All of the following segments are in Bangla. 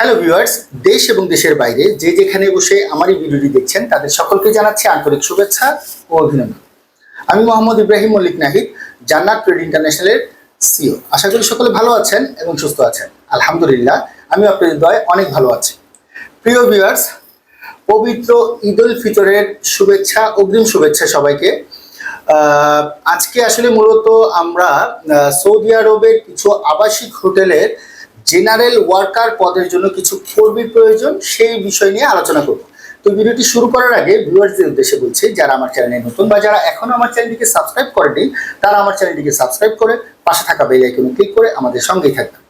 হ্যালো ভিউয়ার্স দেশ এবং দেশের বাইরে যে যেখানে বসে আমার এই ভিডিওটি দেখছেন, তাদের সকলকে জানাচ্ছি আন্তরিক শুভেচ্ছা ও অভিনন্দন। আমি মোহাম্মদ ইব্রাহিম মল্লিক নাহিদ, জান্নাত ট্রেড ইন্টারন্যাশনালের সিও আশা করি সকলে ভালো আছেন এবং সুস্থ আছেন। আলহামদুলিল্লাহ, আমি আপনাদের দয় অনেক ভালো আছি। প্রিয় ভিউয়ার্স পবিত্র ঈদ উল ফিতরের শুভেচ্ছা, অগ্রিম শুভেচ্ছা সবাইকে। আজকে আসলে মূলত আমরা সৌদি আরবের কিছু আবাসিক হোটেলের জেনারেল ওয়ার্কার পদের জন্য কিছু কর্মীর প্রয়োজন, সেই বিষয় নিয়ে আলোচনা করব। তো ভিডিওটি শুরু করার আগে ভিউয়ার্সদের উদ্দেশ্যে বলছি, যারা আমার চ্যানেলে নতুন বা যারা এখনও আমার চ্যানেলটিকে সাবস্ক্রাইব করেনি তারা আমার চ্যানেলটিকে সাবস্ক্রাইব করে পাশে থাকা বেল আইকনে ক্লিক করে আমাদের সঙ্গেই থাকবেন।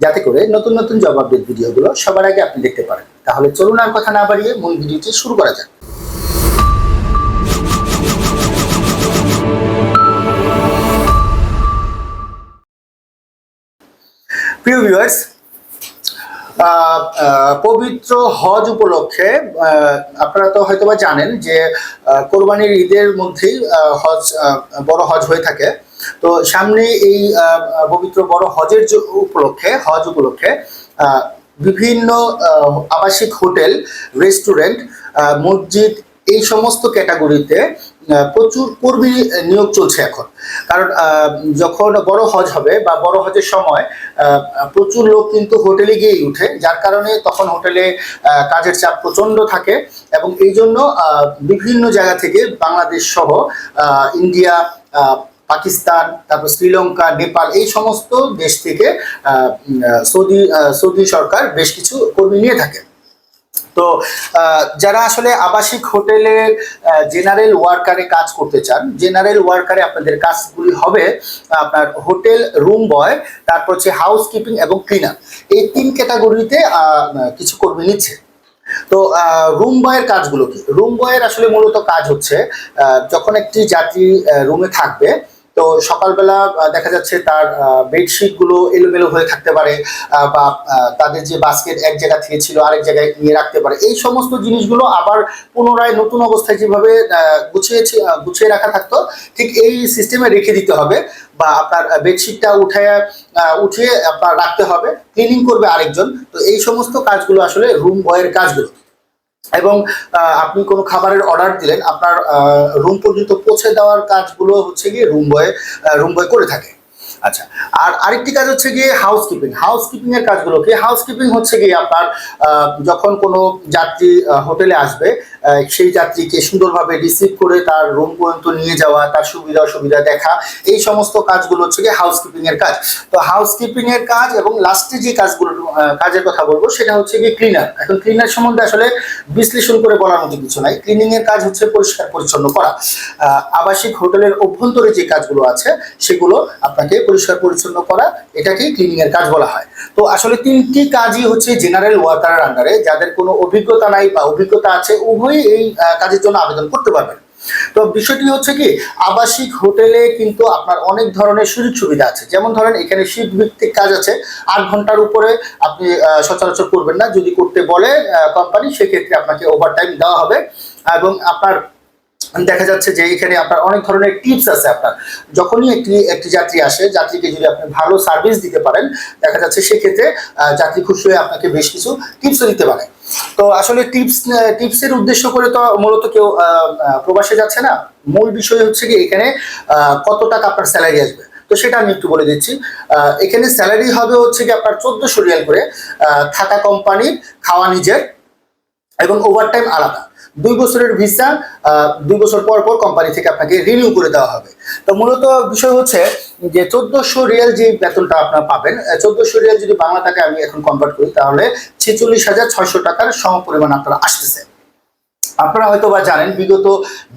যাতে করে নতুন নতুন জব আপডেট ভিডিওগুলো সবার আগে আপনি দেখতে পারেন। তাহলে চলুন আর কথা না বাড়িয়ে মূল ভিডিওটি শুরু করা যাক। প্রিয় ভিউয়ার্স পবিত্র হজ উপলক্ষে আপনারা তো হয়তোবা জানেন যে কোরবানির ঈদের মধ্যেই হজ বড় হজ হয়ে থাকে। তো সামনে এই পবিত্র বড় হজের উপলক্ষে, হজ উপলক্ষে বিভিন্ন আবাসিক হোটেল, রেস্টুরেন্ট মসজিদ, এই সমস্ত ক্যাটাগরিতে প্রচুর কর্মী নিয়োগ চলছে এখন। কারণ যখন বড় হজ হবে বা বড় হজের সময় প্রচুর লোক কিন্তু হোটেলে গিয়েই উঠে, যার কারণে তখন হোটেলে কাজের চাপ প্রচণ্ড থাকে এবং এই জন্য বিভিন্ন জায়গা থেকে বাংলাদেশ সহ ইন্ডিয়া পাকিস্তান, তারপর শ্রীলঙ্কা, নেপাল, এই সমস্ত দেশ থেকে সৌদি সৌদি সরকার বেশ কিছু কর্মী নিয়ে থাকে। তো যারা আসলে আবাসিক হোটেলে জেনারেল ওয়ার্কারে কাজ করতে চান জেনারেল ওয়ার্কারে আপনাদের কাজগুলি হবে, আপনার হোটেল রুম বয়, তারপর হচ্ছে হাউস কিপিং এবং ক্লিনার এই তিন ক্যাটাগরিতে কিছু কর্মী নিচ্ছে। তো রুম বয়ের কাজগুলো কি? রুম বয়ের আসলে মূলত কাজ হচ্ছে যখন একটি যাত্রী রুমে থাকবে তো সকালবেলা দেখা যাচ্ছে তার বেডশিটগুলো এলোমেলো হয়ে থাকতে পারে বা তাদের যে বাস্কেট এক জায়গা থেকে ছিল আরেক জায়গায় নিয়ে রাখতে পারে। এই সমস্ত জিনিসগুলো আবার পুনরায় নতুন অবস্থায় যেভাবে গুছিয়ে গুছিয়ে রাখা থাকতো, ঠিক এই সিস্টেমে রেখে দিতে হবে বা আপনার বেডশিটটা উঠে উঠিয়ে আপনার রাখতে হবে ক্লিনিং করবে আরেকজন। তো এই সমস্ত কাজগুলো আসলে রুম বয়ের কাজগুলো। এবং আপনি কোনো খাবারের অর্ডার দিলেন, আপনার রুম পর্যন্ত পৌঁছে দেওয়ার কাজগুলো হচ্ছে গিয়ে রুম বয় রুম বয় করে থাকে। আচ্ছা আর আরেকটি কাজ হচ্ছে গিয়ে হাউস কিপিং হাউস কিপিং এর কাজগুলো কি হাউস কিপিং হচ্ছে গিয়ে আপনার যখন কোনো যাত্রী হোটেলে আসবে সেই যাত্রীকে সুন্দরভাবে রিসিভ করে তার রুম পর্যন্ত নিয়ে যাওয়া, তার সুবিধা, অসুবিধা দেখা, এই সমস্ত কাজগুলো হচ্ছে গিয়ে হাউস কিপিং এর কাজ। তো হাউস কিপিং এর কাজ এবং লাস্টে যে কাজগুলো কাজের কথা বলব, সেটা হচ্ছে গিয়ে ক্লিনার এখন ক্লিনার সম্বন্ধে আসলে বিশ্লেষণ করে বলার মতো কিছু নাই। ক্লিনিং এর কাজ হচ্ছে পরিষ্কার, পরিচ্ছন্ন করা। আবাসিক হোটেলের অভ্যন্তরে যে কাজগুলো আছে, সেগুলো আপনাকে পরিষ্কার পরিচ্ছন্ন করা, এটাকেই ক্লিনিং এর কাজ বলা হয়। তো আসলে তিনটি কাজই হচ্ছে জেনারেল ওয়ার্কারের আন্ডারে যাদের কোনো অভিজ্ঞতা নাই বা অভিজ্ঞতা আছে, উভয়ই এই কাজের জন্য আবেদন করতে পারবেন। তো বিষয়টি হচ্ছে কি, আবাসিক হোটেলে কিন্তু আপনার অনেক ধরনের সুযোগ সুবিধা আছে। যেমন ধরেন, এখানে শিফট ভিত্তিক কাজ আছে, আট ঘণ্টার উপরে আপনি সচরাচর করবেন না। যদি করতে বলে কোম্পানি সেক্ষেত্রে আপনাকে ওভারটাইম দেওয়া হবে। এবং আপনার দেখা যাচ্ছে যে এখানে আপনার অনেক ধরনের টিপস আছে আপনার। যখনই একটি একটি যাত্রী আসে, যাত্রীকে যদি আপনি ভালো সার্ভিস দিতে পারেন, দেখা যাচ্ছে সেক্ষেত্রে যাত্রী খুশি হয়ে আপনাকে বেশ কিছু টিপসও দিতে পারে। তো আসলে টিপস টিপসের উদ্দেশ্য করে তো মূলত কেউ প্রবাসে যাচ্ছে না। মূল বিষয় হচ্ছে কি, এখানে কত টাকা আপনার স্যালারি আসবে? তো সেটা আমি একটু বলে দিচ্ছি। এখানে স্যালারি হবে হচ্ছে কি আপনার চোদ্দশো রিয়াল করে থাকা কোম্পানির খাওয়া নিজের এবং ওভারটাইম আলাদা। দুই বছরের ভিসা দুই বছর পর পর কোম্পানি থেকে আপনাকে রিনিউ করে দেওয়া হবে। তো মূলত বিষয় হচ্ছে যে চোদ্দশো রিয়াল যে বেতনটা আপনার পাবেন চোদ্দশো রিয়াল যদি বাংলা টাকায় আমি এখন কনভার্ট করি, তাহলে ছেচল্লিশ হাজার ছয়শো টাকার সম পরিমাণ আপনারা আসতেছে। আপনারা হয়তো বা জানেন, বিগত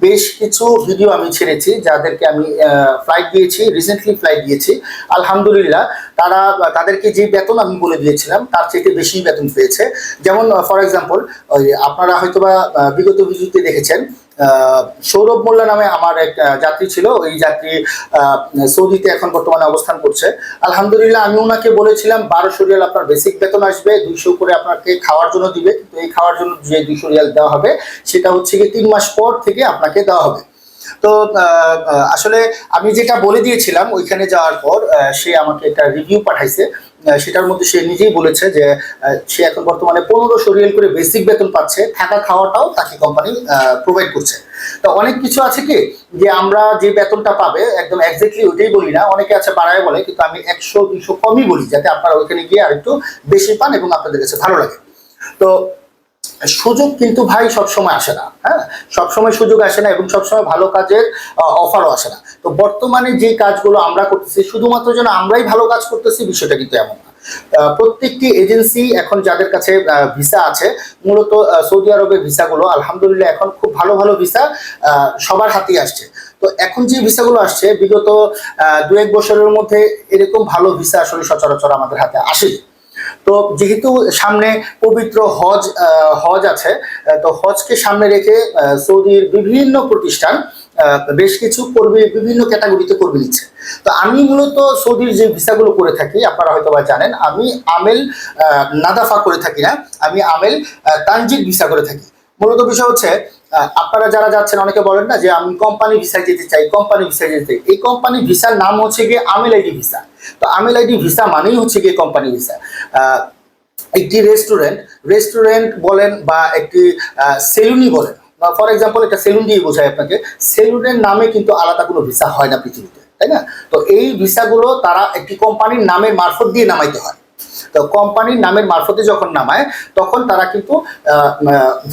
বেশ কিছু ভিডিও আমি ছেড়েছি, যাদেরকে আমি ফ্লাইট দিয়েছি রিসেন্টলি ফ্লাইট দিয়েছি। আলহামদুলিল্লাহ, তারা, তাদেরকে যে বেতন আমি বলে দিয়েছিলাম, তার চাইতে বেশি বেতন পেয়েছে। যেমন ফর এক্সাম্পল আপনারা হয়তো বা বিগত ভিডিওতে দেখেছেন সৌরভ মোল্লা নামে আমার এক যাত্রী ছিল। ওই যাত্রী সৌদিতে এখন বর্তমানে অবস্থান করছে। আলহামদুলিল্লাহ, আমি ওনাকে বলেছিলাম বারোশো রিয়াল আপনার বেসিক বেতন আসবে, দুইশো করে আপনাকে খাওয়ার জন্য দিবে। কিন্তু এই খাওয়ার জন্য যে দুইশো রিয়াল দেওয়া হবে, সেটা হচ্ছে কি তিন মাস পর থেকে আপনাকে দেওয়া হবে। তো আসলে আমি যেটা বলে দিয়েছিলাম, ওইখানে যাওয়ার পর সে আমাকে একটা রিভিউ পাঠাইছে। সেটার মধ্যে সে নিজেই বলেছে যে সে এখন বর্তমানে পনেরোশো রিয়েল করে বেসিক বেতন পাচ্ছে, থাকা খাওয়াটাও তাকে কোম্পানি প্রোভাইড করছে। তো অনেক কিছু আছে কি, যে আমরা যে বেতনটা পাবে, একদম এক্স্যাক্টলি ওইটাই বলি না, অনেকে আছে বাড়ায় বলে, কিন্তু আমি একশো দুশো কমই বলি, যাতে আপনারা ওইখানে গিয়ে আরেকটু বেশি পান এবং আপনাদের কাছে ভালো লাগে। তো সুযোগ কিন্তু ভাই সবসময় আসে না হ্যাঁ? সবসময় সুযোগ আসে না এবং সবসময় ভালো কাজের অফারও আসে না। তো বর্তমানে যে কাজগুলো আমরা করতেছি, শুধুমাত্র যেন আমরাই ভালো কাজ করতেছি, বিষয়টা কিন্তু এমন না। প্রত্যেকটি এজেন্সি এখন যাদের কাছে ভিসা আছে, মূলত সৌদি আরবের ভিসাগুলো আলহামদুলিল্লাহ এখন খুব ভালো ভালো ভিসা সবার হাতেই আসছে। তো এখন যে ভিসাগুলো আসছে, বিগত দু এক বছরের মধ্যে এরকম ভালো ভিসা আসলে সচরাচর আমাদের হাতে আসেনি তো যেহেতু সামনে পবিত্র হজ হজ আছে তো হজকে সামনে রেখে সৌদির বিভিন্ন প্রতিষ্ঠান বেশ কিছু কর্মী, বিভিন্ন ক্যাটাগরিতে কর্মী নিচ্ছে। তো আমি মূলত সৌদির যে ভিসাগুলো করে থাকি, আপনারা হয়তো বা জানেন, আমি আমেল নাদাফা করে থাকি না, আমি আমেল তানজিদ ভিসা করে থাকি। মূলত বিষয় হচ্ছে আপনারা যারা যাচ্ছেন, অনেকে বলেন না যে আমি কোম্পানি ভিসায় যেতে চাই কোম্পানি ভিসায় যেতে চাই। এই কোম্পানি ভিসার নাম হচ্ছে গিয়ে আমেল আইডি ভিসা তো আমেল আইডি ভিসা মানেই হচ্ছে গিয়ে কোম্পানি ভিসা একটি রেস্টুরেন্ট রেস্টুরেন্ট বলেন বা একটি সেলুনি বলেন। বা ফর এক্সাম্পল একটা সেলুন দিয়ে বোঝায় আপনাকে। সেলুনের নামে কিন্তু আলাদা কোনো ভিসা হয় না পৃথিবীতে, তাই না? তো এই ভিসাগুলো তারা একটি কোম্পানির নামের মারফত দিয়ে নামাইতে হয়। তো কোম্পানির নামের মারফতে যখন নামায় তখন তারা কিন্তু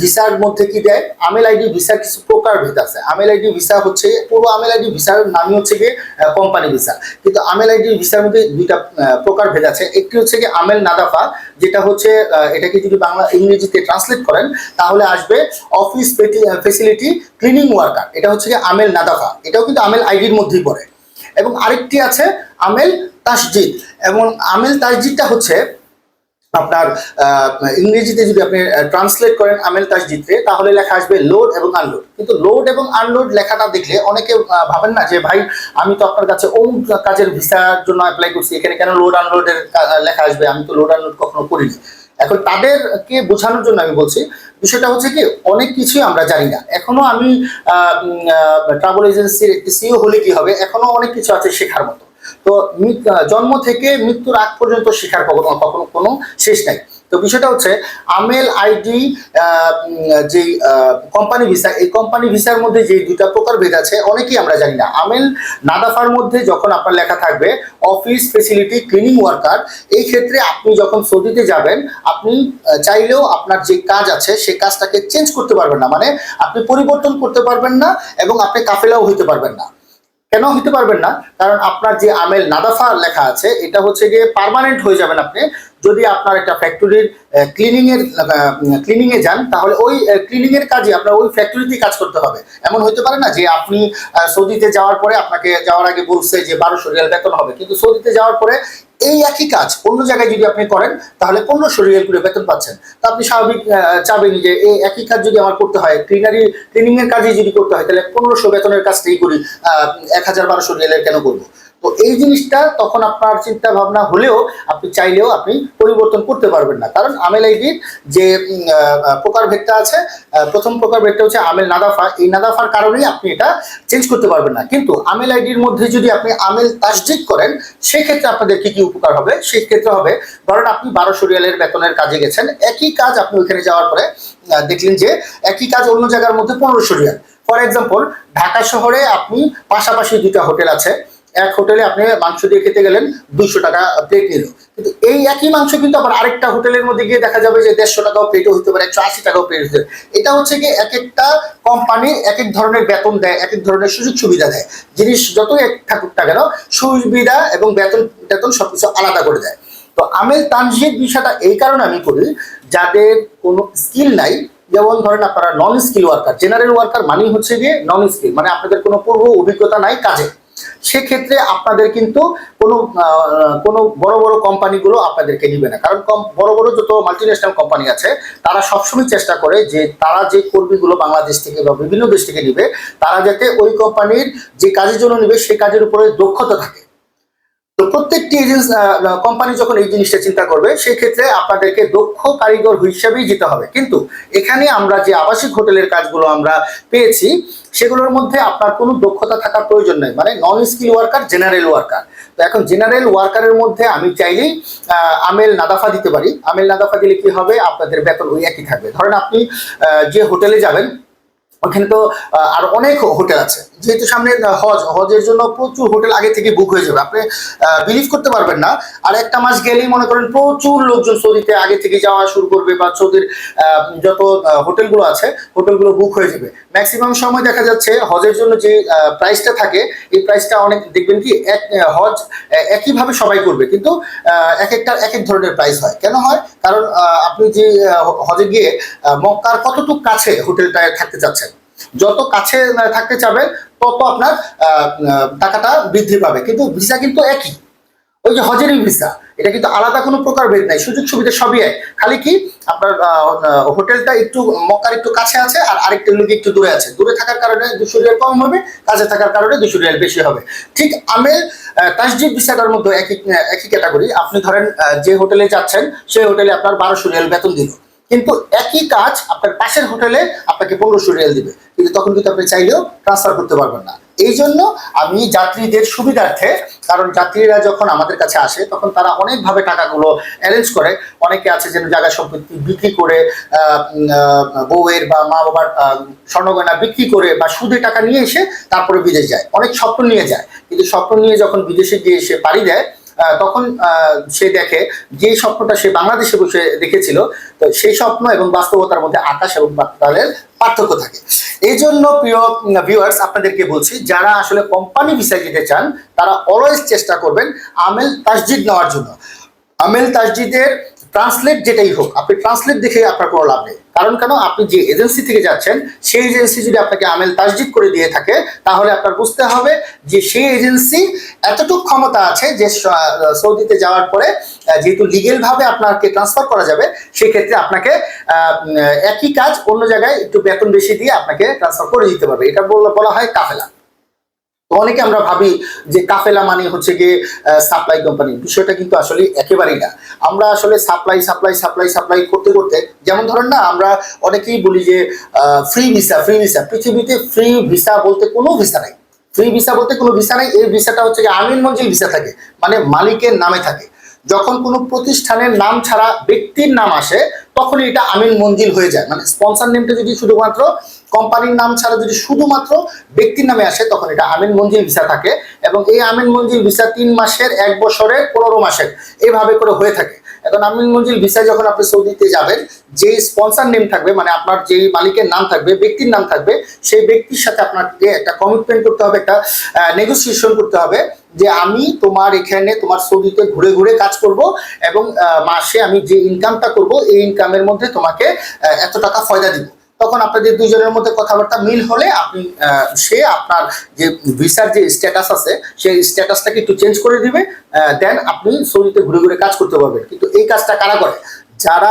ভিসার মধ্যে কি দেয়? আমেল আইডি ভিসার কিছু প্রকার ভেদ আছে। আমেল আইডি ভিসা হচ্ছে পুরো আমেল আইডি ভিসার নামই হচ্ছে গিয়ে কোম্পানি ভিসা। কিন্তু আমেল আইডি ভিসার মধ্যে দুইটা আহ, প্রকার ভেদ আছে। একটি হচ্ছে গিয়ে আমেল নাদাফা যেটা হচ্ছে এটাকে যদি বাংলা ইংরেজিতে ট্রান্সলেট করেন তাহলে আসবে অফিস ফেসিলিটি ক্লিনিং ওয়ার্কার এটা হচ্ছে গিয়ে আমেল নাদাফা। এটাও কিন্তু আমেল আইডির মধ্যেই পড়ে। এবং আরেকটি আছে আমেল তাসজিদ। এবং আমেল তাসজিদটা হচ্ছে আপনার ইংরেজিতে যদি আপনি ট্রান্সলেট করেন আমেল তাসজিদে তাহলে লেখা আসবে লোড এবং আনলোড। কিন্তু লোড এবং আনলোড লেখাটা দেখলে অনেকে ভাবেন না যে, ভাই, আমি তো আপনার কাছে অমুক কাজের ভিসার জন্য অ্যাপ্লাই করছি, এখানে কেন লোড আনলোডের লেখা আসবে? আমি তো লোড আনলোড কখনো করিনি। এখন তাদেরকে বোঝানোর জন্য আমি বলছি, বিষয়টা হচ্ছে কি, অনেক কিছুই আমরা জানি না। এখনও আমি ট্রাভেল এজেন্সির একটি সিও হলে কি হবে? এখনও অনেক কিছু আছে শেখার মতো। তো জন্ম থেকে মৃত্যুর আগ পর্যন্ত শেখার কখনো কখনো কোনো শেষ নাই। তো বিষয়টা হচ্ছে, আমেল আইডি যে কোম্পানি ভিসা, এই কোম্পানি ভিসার মধ্যে যে দুইটা প্রকার ভেদ আছে, অনেকেই আমরা জানি না। আমেল নাদাফার মধ্যে যখন আপনার লেখা থাকবে, অফিস ফেসিলিটি, ক্লিনিং ওয়ার্কার, এই ক্ষেত্রে আপনি যখন সৌদিতে যাবেন, আপনি চাইলেও আপনার যে কাজ আছে, সে কাজটাকে চেঞ্জ করতে পারবেন না। মানে আপনি পরিবর্তন করতে পারবেন না এবং আপনি কাফেলাও হইতে পারবেন না। কেন হইতে পারবেন না? কারণ আপনার যে আমেল নাদাফা লেখা আছে, এটা হচ্ছে গিয়ে পারমানেন্ট হয়ে যাবেন আপনি। যদি আপনার একটা ফ্যাক্টরির ক্লিনিংয়ের এর ক্লিনিং এ যান, তাহলে ওই ক্লিনিং এর কাজে আপনার ওই ফ্যাক্টরিতেই কাজ করতে হবে। এমন হতে পারে না যে আপনি সৌদিতে যাওয়ার পরে আপনাকে যাওয়ার আগে বলছে যে বারোশো রিয়াল বেতন হবে। কিন্তু সৌদিতে যাওয়ার পরে এই একই কাজ অন্য জায়গায় যদি আপনি করেন, তাহলে পনেরোশো শরীরের করে বেতন পাচ্ছেন। তা আপনি স্বাভাবিক চাবেন যে এই একই কাজ যদি আমার করতে হয়, ক্লিনারি ক্লিনিং এর কাজই যদি করতে হয়, তাহলে পনেরোশো বেতনের কাজটাই করি, আহ, এক হাজার বারোশো রিয়েলের কেন করব? তো এই জিনিসটা তখন আপনার চিন্তা ভাবনা হলেও আপনি চাইলেও আপনি পরিবর্তন করতে পারবেন না। কারণ আমেল আইডির যে প্রকার ভেদটা আছে প্রথম প্রকার ভেদটা হচ্ছে আমেল নাদাফা। এই নাদাফার কারণেই আপনি এটা চেঞ্জ করতে পারবেন না। কিন্তু আমেল আইডির মধ্যে যদি আপনি আমেল তাসজিদ করেন, সেক্ষেত্রে আপনাদের কি কি উপকার হবে? সেক্ষেত্রে হবে, ধরেন আপনি বারোশো রিয়ালের বেতনের কাজে গেছেন, একই কাজ আপনি ওইখানে যাওয়ার পরে দেখলেন যে একই কাজ অন্য জায়গার মধ্যে পনেরোশো রিয়াল। ফর এক্সাম্পল, ঢাকা শহরে আপনি পাশাপাশি দুটা হোটেল আছে এক হোটেলে আপনি মাংস দিয়ে খেতে গেলেন দুইশো টাকা প্লেট নিল। কিন্তু এই একই মাংস কিন্তু আবার আরেকটা হোটেলের মধ্যে গিয়ে দেখা যাবে যে দেড়শো টাকাও প্লেটও হতে পারে, একশো আশি টাকাও প্লেট হতে এটা হচ্ছে কি এক একটা কোম্পানি এক এক ধরনের বেতন দেয়, এক এক ধরনের সুযোগ সুবিধা দেয়। জিনিস যতই এক থাকুক না কেন, সুবিধা এবং বেতন বেতন সবকিছু আলাদা করে দেয়। তো আমেল তানজিদ বিষয়টা এই কারণে আমি করি, যাদের কোনো স্কিল নাই, যেমন ধরেন আপনারা non skill worker general worker মানেই হচ্ছে গিয়ে নন স্কিল মানে আপনাদের কোনো পূর্ব অভিজ্ঞতা নাই কাজে। সেক্ষেত্রে আপনাদের কিন্তু কোনো কোনো বড় বড় কোম্পানিগুলো আপনাদেরকে নিবে না। কারণ বড় বড় যত মাল্টিন্যাশনাল কোম্পানি আছে, তারা সবসময় চেষ্টা করে যে তারা যে কর্মীগুলো বাংলাদেশ থেকে বা বিভিন্ন দেশ থেকে নিবে, তারা যাতে ওই কোম্পানির যে কাজের জন্য নিবে সেই কাজের উপরে দক্ষতা থাকে। তো প্রত্যেকটি এজেন্সি কোম্পানি যখন এই জিনিসটা চিন্তা করবে সেই ক্ষেত্রে আপনাদেরকে দক্ষ কারিগর হিসাবেই যেতে হবে। কিন্তু এখানে আমরা যে আবাসিক হোটেলের কাজগুলো আমরা পেয়েছি, সেগুলোর মধ্যে আপনার কোনো দক্ষতা থাকার প্রয়োজন নেই। মানে non skill worker general worker তো এখন জেনারেল ওয়ার্কারের মধ্যে আমি চাইলেই আমেল নাদাফা দিতে পারি। আমেল নাদাফা দিলে কি হবে? আপনাদের বেতন ওই একই থাকবে। ধরেন আপনি যে হোটেলে যাবেন, ওখানে তো আর অনেক হোটেল আছে। যেহেতু সামনে হজ, হজের জন্য প্রচুর হোটেল আগে থেকে বুক হয়ে যাবে। আপনি বিলিভ করতে পারবেন না। আর একটা মাস গেলেই মনে করেন প্রচুর লোকজন সৌদিতে আগে থেকে যাওয়া শুরু করবে বা সৌদির যত হোটেলগুলো আছে, হোটেলগুলো বুক হয়ে যাবে। ম্যাক্সিমাম সময় দেখা যাচ্ছে হজের জন্য যে প্রাইসটা থাকে, এই প্রাইসটা অনেক, দেখবেন কি, এক হজ একইভাবে সবাই করবে। কিন্তু এক একটা, এক এক ধরনের প্রাইস হয়। কেন হয়? কারণ আপনি যে হজে গিয়ে মক্কার কতটুকু কাছে হোটেলটায় থাকতে চাচ্ছেন? যত কাছে থাকতে চাবে, তত আপনার টাকাটা বৃদ্ধি পাবে। কিন্তু ভিসা কিন্তু একই। ওই যে হজেরই ভিসা এটা কিন্তু আলাদা কোনো প্রকার ভেদ নাই। সুযোগ সুবিধা সবই এক। খালি কি আপনার হোটেলটা একটু মক্কার একটু কাছে আছে, আর আরেকটা লোক একটু দূরে আছে। দূরে থাকার কারণে দুশো রিয়াল কম হবে, কাছে থাকার কারণে দুশো রিয়াল বেশি হবে। ঠিক আমেল তাসজিদ ভিসাটার মধ্যে একই একই ক্যাটাগরি আপনি ধরেন যে হোটেলে যাচ্ছেন, সেই হোটেলে আপনার বারোশো রিয়াল বেতন দিল। কিন্তু একই কাজ আপনার পাশের হোটেলে আপনাকে পনেরোশো রিয়াল দিবে। কিন্তু তখন কিন্তু আপনি চাইলেও ট্রান্সফার করতে পারবেন না। এই জন্য আমি যাত্রীদের সুবিধার্থে, কারণ যাত্রীরা যখন আমাদের কাছে আসে, তখন তারা অনেকভাবে টাকাগুলো অ্যারেঞ্জ করে। অনেকে আছে যেন জায়গা সম্পত্তি বিক্রি করে বউয়ের বা মা বাবার স্বর্ণগয়না বিক্রি করে বা সুদে টাকা নিয়ে এসে তারপরে বিদেশ যায়। অনেক স্বপ্ন নিয়ে যায়। কিন্তু স্বপ্ন নিয়ে যখন বিদেশে গিয়ে এসে পাড়ি দেয় তখন সে দেখে যে স্বপ্নটা সে বাংলাদেশে বসে দেখেছিল, তো সেই স্বপ্ন এবং বাস্তবতার মধ্যে আকাশ এবং পাতালের পার্থক্য থাকে। এই জন্য প্রিয় ভিউয়ার্স আপনাদেরকে বলছি, যারা আসলে কোম্পানি ভিসায় যেতে চান, তারা অলওয়েজ চেষ্টা করবেন আমেল তাসজিদ নেওয়ার জন্য। আমেল তাসজিদের ট্রান্সলেট যেটাই হোক, আপনি ট্রান্সলেট দেখে আপনার কোনো লাভ নেই। কারণ কেন? আপনি যে এজেন্সি থেকে যাচ্ছেন, সেই এজেন্সি যদি আপনাকে আমেল তাসজিদ করে দিয়ে থাকে, তাহলে আপনার বুঝতে হবে যে সেই এজেন্সি এতটুকু ক্ষমতা আছে যে সৌদিতে যাওয়ার পরে যেহেতু লিগেলভাবে আপনাকে ট্রান্সফার করা যাবে, সেক্ষেত্রে আপনাকে একই কাজ অন্য জায়গায় একটু বেতন বেশি দিয়ে আপনাকে ট্রান্সফার করে দিতে পারবে। এটা বলা হয় কাফেলা। তো অনেকে আমরা ভাবি যে কাফেলা মানে হচ্ছে গিয়ে সাপ্লাই কোম্পানি বিষয়টা কিন্তু আসলে একেবারেই না। আমরা আসলে সাপ্লাই সাপ্লাই সাপ্লাই সাপ্লাই করতে করতে যেমন ধরেন না, আমরা অনেকেই বলি যে ফ্রি ভিসা ফ্রি ভিসা পৃথিবীতে ফ্রি ভিসা বলতে কোনো ভিসা নাই। ফ্রি ভিসা বলতে কোনো ভিসা নাই। এই ভিসাটা হচ্ছে আমিন মঞ্জিল ভিসা থাকে। মানে মালিকের নামে থাকে। যখন কোনো প্রতিষ্ঠানের নাম ছাড়া ব্যক্তির নাম আসে তখন এটা আমিন মঞ্জিল হয়ে যায়। মানে স্পন্সার নেমটা যদি শুধুমাত্র কোম্পানির নাম ছাড়া যদি শুধুমাত্র ব্যক্তির নামে আসে, তখন এটা আমিন মঞ্জিল ভিসা থাকে। এবং এই আমিন মঞ্জিল ভিসা তিন মাসের, এক বছরের পনেরো মাসের এইভাবে করে হয়ে থাকে। এখন আমিন মঞ্জিল ভিসায় যখন আপনি সৌদিতে যাবেন যে স্পন্সার নেম থাকবে মানে আপনার যে মালিকের নাম থাকবে, ব্যক্তির নাম থাকবে, সেই ব্যক্তির সাথে আপনাকে একটা কমিটমেন্ট করতে হবে, একটা নেগোসিয়েশন করতে হবে যে আমি তোমার এখানে, তোমার সৌদিতে ঘুরে ঘুরে কাজ করব এবং মাসে আমি যে ইনকামটা করব, এই ইনকামের মধ্যে তোমাকে এত টাকা ফয়দা দিব। তখন আপনাদের দুজনের মধ্যে কথাবার্তা মিল হলে আপনি সে আপনার যে ভিসার যে স্ট্যাটাস আছে, সেই স্ট্যাটাসটাকে একটু চেঞ্জ করে দিবে দেন আপনি সৌদিতে ঘুরে ঘুরে কাজ করতে পারবেন। কিন্তু এই কাজটা কারা করে? যারা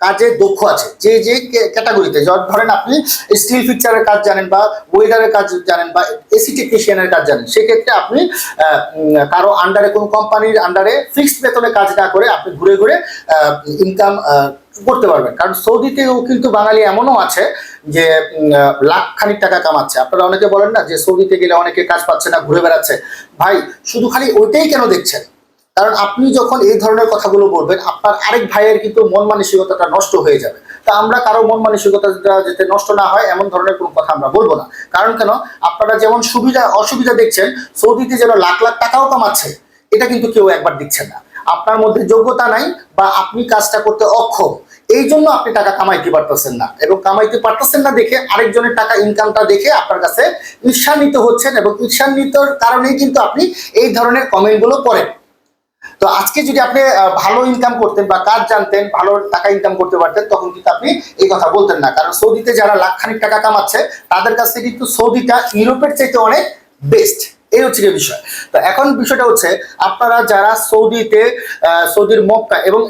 কাজে দক্ষ আছে। যে যে ক্যাটাগরিতে ধরেন আপনি স্টিল ফিক্সারের কাজ জানেন বা ওয়েদারের কাজ জানেন বা এসি টেকনিশিয়ানের কাজ জানেন, সেক্ষেত্রে আপনি কারও আন্ডারে কোনো কোম্পানির আন্ডারে ফিক্সড বেতনে কাজ না করে আপনি ঘুরে ঘুরে ইনকাম করতে পারবেন। কারণ সৌদিতেও কিন্তু বাঙালি এমনও আছে যে লাখ খানিক টাকা কামাচ্ছে। আপনারা অনেকে বলেন না যে সৌদিতে গেলে অনেকে কাজ পাচ্ছে না, ঘুরে বেড়াচ্ছে। ভাই, শুধু খালি ওইটাই কেন দেখছেন? কারণ আপনি যখন এই ধরনের কথাগুলো বলবেন, আপনার আরেক ভাইয়ের কিন্তু মন মানসিকতাটা নষ্ট হয়ে যাবে। তা আমরা কারও মন মানসিকতা যাতে নষ্ট না হয়, এমন ধরনের কোনো কথা আমরা বলব না। কারণ কেন? আপনারা যেমন সুবিধা, অসুবিধা দেখছেন, সৌদিতে যেন লাখ লাখ টাকাও কামাচ্ছে, এটা কিন্তু কেউ একবার দিচ্ছেন না। আপনার মধ্যে যোগ্যতা নাই বা আপনি কাজটা করতে অক্ষম, এই জন্য আপনি টাকা কামাইতে পারতেছেন না। এবং কামাইতে পারতেছেন না দেখে আরেকজনের টাকা ইনকামটা দেখে আপনার কাছে ঈর্ষান্বিত হচ্ছেন এবং ঈর্ষান্বিতর কারণেই কিন্তু আপনি এই ধরনের কমেন্টগুলো করেন। তো আজকে যদি আপনি ভালো ইনকাম করতেন বা কাজ জানতেন, ভালো টাকা ইনকাম করতে পারতেন, তখন কিন্তু আপনি এই কথা বলতেন না। কারণ সৌদিতে যারা লাখ খানিক টাকা কামাচ্ছে, তাদের কাছ থেকে কিন্তু সৌদিটা ইউরোপের চাইতে অনেক বেস্ট এই হচ্ছে গিয়ে বিষয়। তো এখন বিষয়টা হচ্ছে আপনারা যারা সৌদিতে সৌদির মক্কা এবং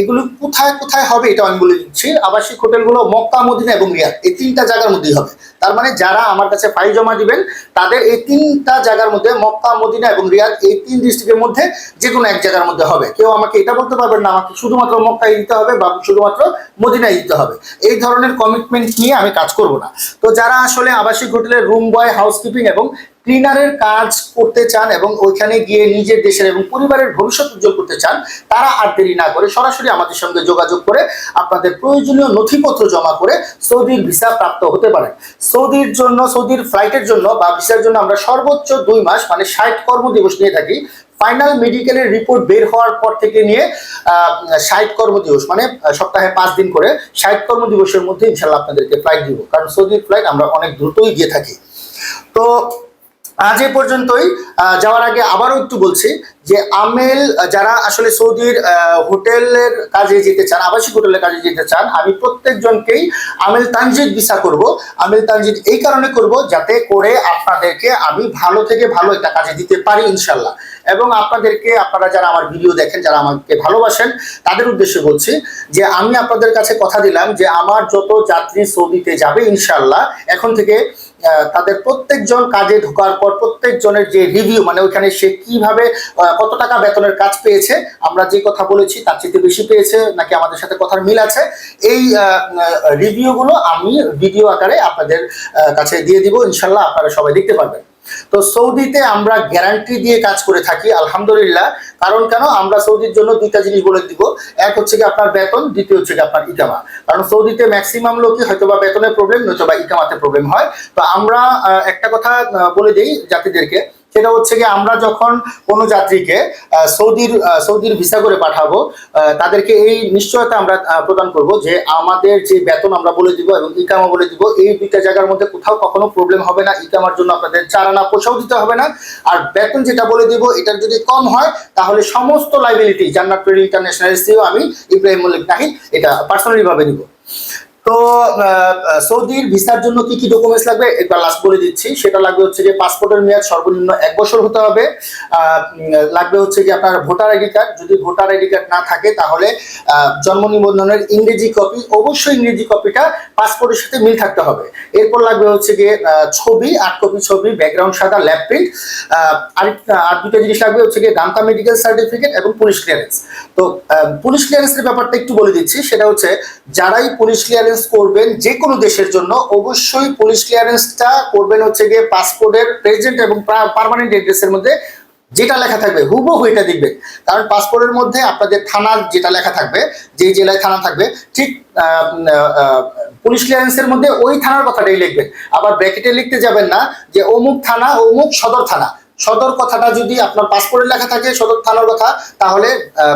এগুলো কোথায় কোথায় হবে এটা আমি বলে দিচ্ছি। আবাসিক হোটেলগুলো মক্কা মদিনা এবং রিয়াদ, এই তিনটা জায়গার মধ্যেই হবে। তার মানে যারা আমার কাছে ফাইল জমা দিবেন, তাদের এই তিনটা জায়গার মধ্যে মক্কা, মদিনা এবং রিয়াদ, এই তিন ডিস্ট্রিক্টের মধ্যে যে কোনো এক জায়গার মধ্যে হবে। কেউ আমাকে এটা বলতে পারবেন না, আমাকে শুধুমাত্র মক্কায় দিতে হবে বা শুধুমাত্র মদিনায় দিতে হবে। এই ধরনের কমিটমেন্ট নিয়ে আমি কাজ করব না। তো যারা আসলে আবাসিক হোটেলের রুম বয় হাউসকিপিং এবং ক্লিনারের কাজ করতে চান এবং ওইখানে গিয়ে নিজের দেশের এবং পরিবারের ভবিষ্যৎ উজ্জ্বল করতে চান, তারা আর দেরি না করে সরাসরি আমাদের সঙ্গে যোগাযোগ করে আপনাদের প্রয়োজনীয় নথিপত্র জমা করে সৌদির ভিসা প্রাপ্ত হতে পারেন। সৌদির জন্য, সৌদির ফ্লাইটের জন্য বা ভিসার জন্য আমরা সর্বোচ্চ দুই মাস মানে ষাট কর্মদিবস নিয়ে থাকি। ফাইনাল মেডিকেলের রিপোর্ট বের হওয়ার পর থেকে নিয়ে ষাট কর্মদিবস মানে সপ্তাহে পাঁচ দিন করে ষাট কর্মদিবসের মধ্যে ইনশাল্লাহ আপনাদেরকে ফ্লাইট দিব। কারণ সৌদির ফ্লাইট আমরা অনেক দ্রুতই গিয়ে থাকি। তো আজ এ পর্যন্তই। যাওয়ার আগে আবারও একটু বলছি যে আমেল যারা আসলে সৌদির হোটেলের কাজে যেতে চান, আবাসিক হোটেলের কাজে যেতে চান, আমি প্রত্যেকজনকেই আমেল তানজিদ ভিসা করব। আমেল তানজিদ এই কারণে করব যাতে করে আপনাদেরকে আমি ভালো থেকে ভালো একটা কাজে দিতে পারি ইনশাল্লাহ এবং আপনাদেরকে, আপনারা যারা আমার ভিডিও দেখেন, যারা আমাকে ভালোবাসেন, তাদের উদ্দেশ্যে বলছি যে আমি আপনাদের কাছে কথা দিলাম যে আমার যত যাত্রী সৌদিতে যাবে ইনশাল্লাহ এখন থেকে তাদের প্রত্যেকজন কাজে ঢোকার পর প্রত্যেকজনের যে রিভিউ মানে ওইখানে সে কীভাবে কত টাকা বেতনের কাজ পেয়েছে, আমরা যে কথা বলেছি তার চেয়ে বেশি পেয়েছে, নাকি আমাদের সাথে কথার মিল আছে, এই রিভিউগুলো আমি ভিডিও আকারে আপনাদের কাছে দিয়ে দিব, ইনশাল্লাহ আপনারা সবাই দেখতে পারবেন। তো সৌদিতে আমরা গ্যারান্টি দিয়ে কাজ করে থাকি, আলহামদুলিল্লাহ। কারণ কেন? আমরা সৌদির জন্য দুইটা জিনিস বলে দিব। এক হচ্ছে কি আপনার বেতন, দ্বিতীয় হচ্ছে কি আপনার ইকামা। কারণ সৌদিতে ম্যাক্সিমাম লোকই হয়তো বা বেতনের প্রবলেম নয়তো বা ইকামাতে প্রবলেম হয়। তো আমরা একটা কথা বলে দিই যাত্রীদেরকে সেটা হচ্ছে কি আমরা যখন কোনো যাত্রীকে সৌদির সৌদির ভিসা করে পাঠাবো তাদেরকে এই নিশ্চয়তা আমরা প্রদান করব যে আমাদের যে বেতন আমরা বলে দিব এবং ইকামা বলে দিব, এই দুইটা জায়গার মধ্যে কোথাও কখনো প্রবলেম হবে না। ইকামার জন্য আপনাদের চারানা পোষাও দিতে হবে না। আর বেতন যেটা বলে দিব, এটার যদি কম হয়, তাহলে সমস্ত লাইবিলিটি জান্নাত ইন্টারন্যাশনাল আমি ইব্রাহিম মল্লিক নাহিদ, এটা পার্সোনালি ভাবে নিব। তো সৌদির ভিসার জন্য কি কি ডকুমেন্টস লাগবে একবার লাস্ট বলে দিচ্ছি। সেটা লাগবে হচ্ছে যে পাসপোর্টের মেয়াদ সর্বনিম্ন এক বছর হতে হবে। লাগবে হচ্ছে যে আপনার ভোটার আইডি কার্ড যদি ভোটার আইডি কার্ড না থাকে তাহলে জন্ম নিবন্ধনের ইংরেজি কপি অবশ্যই ইংরেজি কপিটা পাসপোর্টের সাথে মিল থাকতে হবে। এরপর লাগবে হচ্ছে গিয়ে ছবি আট কপি ছবি ব্যাকগ্রাউন্ড সাদা ল্যাব প্রিন্ট আরেকটা আর দুটো জিনিস লাগবে হচ্ছে গিয়ে দান্তা মেডিকেল সার্টিফিকেট এবং পুলিশ ক্লিয়ারেন্স তো পুলিশ ক্লিয়ারেন্সের ব্যাপারটা একটু বলে দিচ্ছি। সেটা হচ্ছে, যারাই পুলিশ ক্লিয়ারেন্স করবেন যে কোনো দেশের জন্য, অবশ্যই পুলিশ ক্লিয়ারেন্সটা করবেন হচ্ছে গিয়ে পাসপোর্টের প্রেজেন্ট এবং পার্মানেন্ট অ্যাড্রেসের মধ্যে যেটা লেখা থাকবে, হুবহু এটা দেখবেন। কারণ পাসপোর্টের মধ্যে আপনাদের থানার যেটা লেখা থাকবে, যেই জেলায় থানা থাকবে, ঠিক পুলিশ ক্লিয়ারেন্সের মধ্যে ওই থানার কথাটাই লিখবেন। আবার ব্র্যাকেটে লিখতে যাবেন না যে অমুক থানা, অমুক সদর থানা। সদর কথাটা যদি আপনার পাসপোর্টে লেখা থাকে, সদর থানার কথা, তাহলে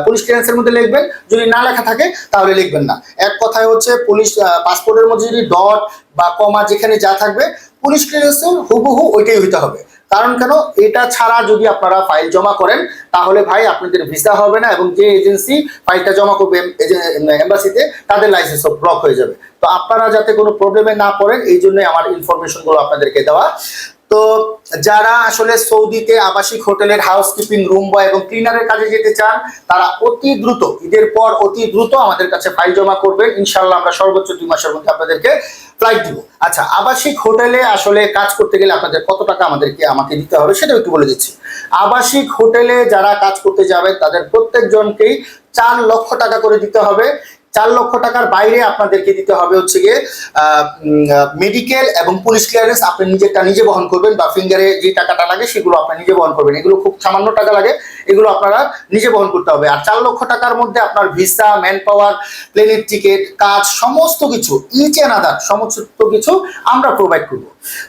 পুলিশ ক্লিয়ারেন্সের মধ্যে লিখবেন। যদি না লেখা থাকে, তাহলে লিখবেন না। এক কথায় হচ্ছে পুলিশ পাসপোর্টের মধ্যে যদি ডট বা কমা যেখানে যা থাকবে পুলিশ ক্লিয়ারেন্সের হুবহু ওইটাই হইতে হবে। কারণ কেন? এটা ছাড়া যদি আপনারা ফাইল জমা করেন, তাহলে ভাই আপনাদের ভিসা হবে না এবং যে এজেন্সি ফাইলটা জমা করবে এম্বাসিতে তাদের লাইসেন্স ব্লক হয়ে যাবে। তো আপনারা যাতে কোনো প্রবলেমে না পড়েন, এই জন্যই আমার ইনফরমেশনগুলো আপনাদেরকে দেওয়া। তো যারা আসলে সৌদিতে আবাসিক হোটেলের হাউসকিপিং রুম বয় এবং ক্লিনারের কাজে যেতে চান, তারা অতি দ্রুত, ঈদের পর অতি দ্রুত আমাদের কাছে ফাইল জমা করবেন। ইনশাল্লাহ আমরা সর্বোচ্চ দুই মাসের মধ্যে আপনাদেরকে ফ্লাইট দিব। আচ্ছা আবাসিক হোটেলে আসলে কাজ করতে গেলে আপনাদের কত টাকা আমাদেরকে, আমাকে দিতে হবে সেটাও একটু বলে দিচ্ছি। আবাসিক হোটেলে যারা কাজ করতে যাবে তাদের প্রত্যেকজনকেই চার লক্ষ টাকা করে দিতে হবে। চার লক্ষ টাকার বাইরে আপনাদেরকে দিতে হবে হচ্ছে গিয়ে মেডিকেল এবং পুলিশ ক্লিয়ারেন্স আপনি নিজেরটা নিজে বহন করবেন বা ফিঙ্গারে যে টাকাটা লাগে সেগুলো আপনি নিজে বহন করবেন। এগুলো খুব সামান্য টাকা লাগে, এগুলো আপনারা নিজে বহন করতে হবে। আর চার লক্ষ টাকার মধ্যে আপনার ভিসা ম্যান পাওয়ার প্লেনের টিকিট কাজ, সমস্ত কিছু ইচ অ্যান্ড আদার সমস্ত কিছু আমরা প্রোভাইড করব।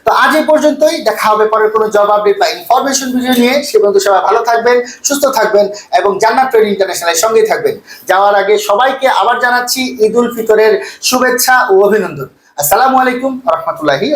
তো আজ এই পর্যন্তই, দেখা হবে পরের কোনো জবাব বা ইনফরমেশন ভিডিও নিয়ে। সে পর্যন্ত সবাই ভালো থাকবেন, সুস্থ থাকবেন এবং জান্নাত ট্রেড ইন্টারন্যাশনালের সঙ্গে থাকবেন। যাওয়ার আগে সবাইকে আবার জানাচ্ছি ঈদ উল ফিতরের শুভেচ্ছা ও অভিনন্দন। আসসালামু আলাইকুম রহমতুল্লাহি